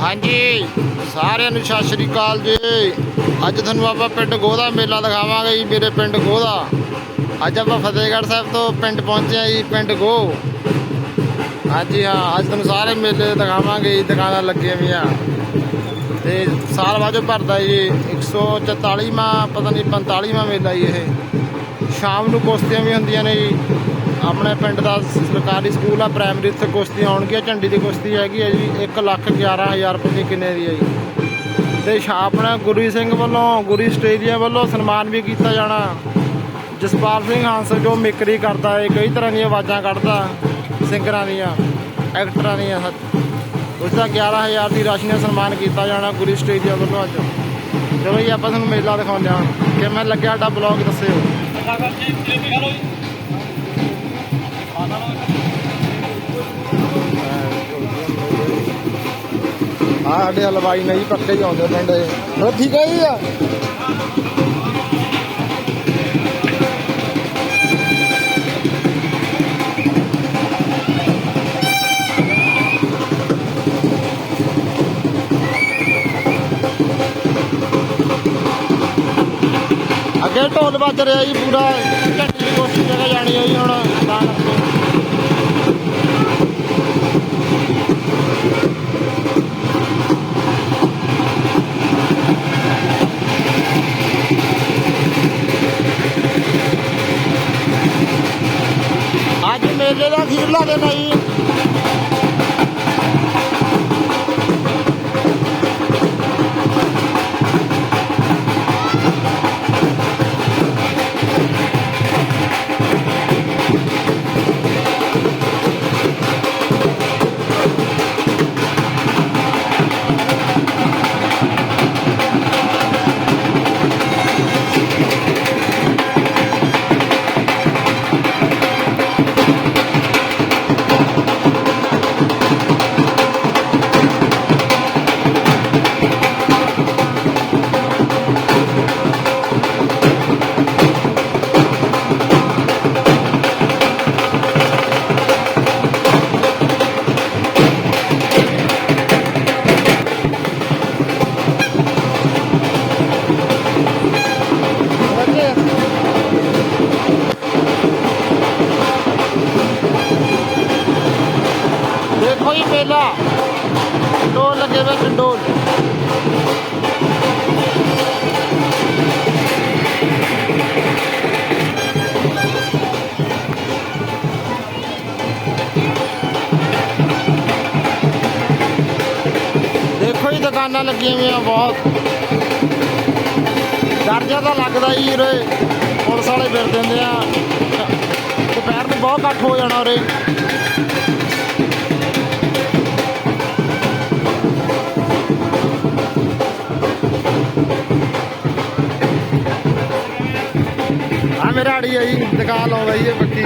ਹਾਂਜੀ, ਸਾਰਿਆਂ ਨੂੰ ਸਤਿ ਸ਼੍ਰੀ ਅਕਾਲ ਜੀ। ਅੱਜ ਤੁਹਾਨੂੰ ਆਪਾਂ ਪਿੰਡ ਗੋਦਾ ਮੇਲਾ ਦਿਖਾਵਾਂਗੇ ਜੀ, ਮੇਰੇ ਪਿੰਡ ਗੋਦਾ ਅੱਜ ਆਪਾਂ ਫਤਿਹਗੜ੍ਹ ਸਾਹਿਬ ਤੋਂ ਪਿੰਡ ਪਹੁੰਚੇ ਆ ਜੀ, ਪਿੰਡ ਗੋ। ਹਾਂਜੀ, ਹਾਂ, ਅੱਜ ਤੁਹਾਨੂੰ ਸਾਰੇ ਮੇਲੇ ਦਿਖਾਵਾਂਗੇ ਜੀ, ਦੁਕਾਨਾਂ ਲੱਗੀਆਂ ਹੋਈਆਂ ਤੇ ਸਾਲ ਬਾਅਦ ਭਰਦਾ ਜੀ 144ਵਾਂ ਪਤਾ ਨਹੀਂ 45ਵਾਂ ਮੇਲਾ ਜੀ ਇਹ। ਸ਼ਾਮ ਨੂੰ ਕੁਸ਼ਤੀਆਂ ਵੀ ਹੁੰਦੀਆਂ ਨੇ ਜੀ। ਆਪਣੇ ਪਿੰਡ ਦਾ ਸਰਕਾਰੀ ਸਕੂਲ ਆ ਪ੍ਰਾਇਮਰੀ ਉੱਥੇ ਕੁਸ਼ਤੀ ਆਉਣਗੀਆਂ ਝੰਡੀ ਦੀ ਕੁਸ਼ਤੀ ਹੈਗੀ ਹੈ ਜੀ 1 ਲੱਖ 11000 ਰੁਪਏ ਦੀ ਕਿੰਨੇ ਦੀ ਹੈ ਜੀ। ਤੇ ਸ਼ਾ- ਆਪਣਾ ਗੁਰੀ ਸਿੰਘ ਵੱਲੋਂ, ਗੁਰੀ ਆਸਟ੍ਰੇਲੀਆ ਵੱਲੋਂ ਸਨਮਾਨ ਵੀ ਕੀਤਾ ਜਾਣਾ। ਜਸਪਾਲ ਸਿੰਘ ਹੰਸ ਜੋ ਮਿਕਰੀ ਕਰਦਾ ਹੈ ਕਈ ਤਰ੍ਹਾਂ ਦੀਆਂ ਆਵਾਜ਼ਾਂ ਕੱਢਦਾ, ਸਿੰਗਰਾਂ ਦੀਆਂ, ਐਕਟਰਾਂ ਦੀਆਂ ਸੱਚ। ਉਸ ਦਾ 11000 ਦੀ ਰਾਸ਼ੀ ਨਾਲ ਸਨਮਾਨ ਕੀਤਾ ਜਾਣਾ ਗੁਰੀ ਆਸਟ੍ਰੇਲੀਆ ਵੱਲੋਂ ਅੱਜ। ਚਲੋ ਜੀ, ਆਪਾਂ ਤੁਹਾਨੂੰ ਮੇਲਾ ਦਿਖਾਉਂਦੇ ਹਾਂ ਕਿ ਮੈਂ ਲੱਗਿਆ ਸਾਡਾ ਬਲੌਗ, ਦੱਸਿਓ। ਆ ਸਾਡੇ ਹਲਵਾਈ ਨੇ ਜੀ ਪੱਕੇ ਹੀ ਆਉਂਦੇ ਪਿੰਡ ਦੇ ਹੋਰ ਠੀਕ ਹੈ ਜੀ? ਆ ਅੱਗੇ ਢੋਲ ਵੱਜ ਰਿਹਾ ਜੀ ਪੂਰਾ। ਝੰਡੀ ਦੀ ਕੋਸ਼ਿਸ਼ ਮੇਲੇ ਦਾ ਅਖੀਰਲਾ ਦਿਨ ਹੈ ਜੀ ਮੇਲਾ ਢੋਲ ਲੱਗੇ ਹੋਏ ਢੋਲ ਦੇਖੋ ਜੀ, ਦੁਕਾਨਾਂ ਲੱਗੀਆਂ ਹੋਈਆਂ ਬਹੁਤ। ਡਰ ਜਿਹਾ ਤਾਂ ਲੱਗਦਾ ਹੀ ਉਰੇ ਪੁਲਿਸ ਵਾਲੇ ਫਿਰ ਦਿੰਦੇ ਆ। ਦੁਪਹਿਰ ਨੂੰ ਬਹੁਤ ਘੱਟ ਹੋ ਜਾਣਾ ਉਰੇ। ਆ ਆ ਜੀ ਦੁਕਾਨ ਲਾਉਂਦਾ ਜੀ ਇਹ ਪੱਕੀ।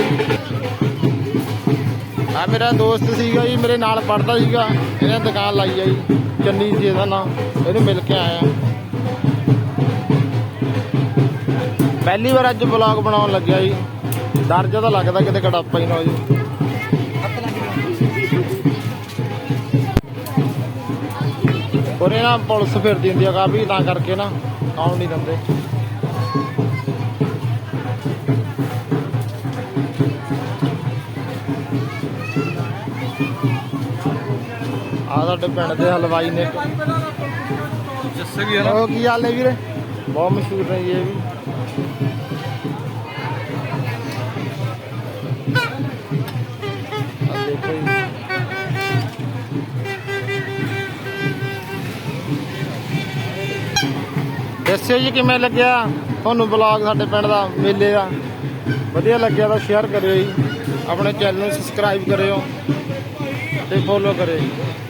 ਆ ਮੇਰਾ ਦੋਸਤ ਸੀਗਾ ਜੀ, ਮੇਰੇ ਨਾਲ ਪੜਦਾ ਸੀਗਾ, ਇਹਨੇ ਦੁਕਾਨ ਲਾਈ ਆ ਜੀ, ਚੰਨੀ ਜੀ ਇਹਦਾ ਨਾਂ, ਇਹਨੂੰ ਮਿਲ ਕੇ ਆਇਆ। ਪਹਿਲੀ ਵਾਰ ਅੱਜ ਵਲੌਗ ਬਣਾਉਣ ਲੱਗਿਆ ਜੀ। ਡਰ ਜਿਹਾ ਤਾਂ ਲੱਗਦਾ ਕਿਤੇ ਕੜਾਪਾ ਹੀ ਨਾ ਹੋ ਜੀ ਉਹਨੇ ਨਾ ਪੁਲਿਸ ਫਿਰਦੀ ਹੁੰਦੀ ਆ ਕਾਫੀ, ਤਾਂ ਕਰਕੇ ਨਾ ਆਉਣ ਨਹੀਂ ਦਿੰਦੇ। ਆ ਸਾਡੇ ਪਿੰਡ ਦੇ ਹਲਵਾਈ ਨੇ। ਜੱਸੇ ਵੀ ਉਹ ਕੀ ਹਾਲ ਹੈ ਵੀਰੇ? ਬਹੁਤ ਮਸ਼ਹੂਰ ਹੈ ਜੀ ਇਹ ਵੀ। ਦੱਸਿਓ ਜੀ ਕਿਵੇਂ ਲੱਗਿਆ? ਤੁਹਾਨੂੰ ਬਲੌਗ ਸਾਡੇ ਪਿੰਡ ਦਾ ਮੇਲੇ ਦਾ। ਵਧੀਆ ਲੱਗਿਆ ਤਾਂ ਸ਼ੇਅਰ ਕਰਿਓ ਜੀ। ਆਪਣੇ ਚੈਨਲ ਨੂੰ ਸਬਸਕ੍ਰਾਈਬ ਕਰਿਓ ਤੇ ਫੋਲੋ ਕਰਿਓ।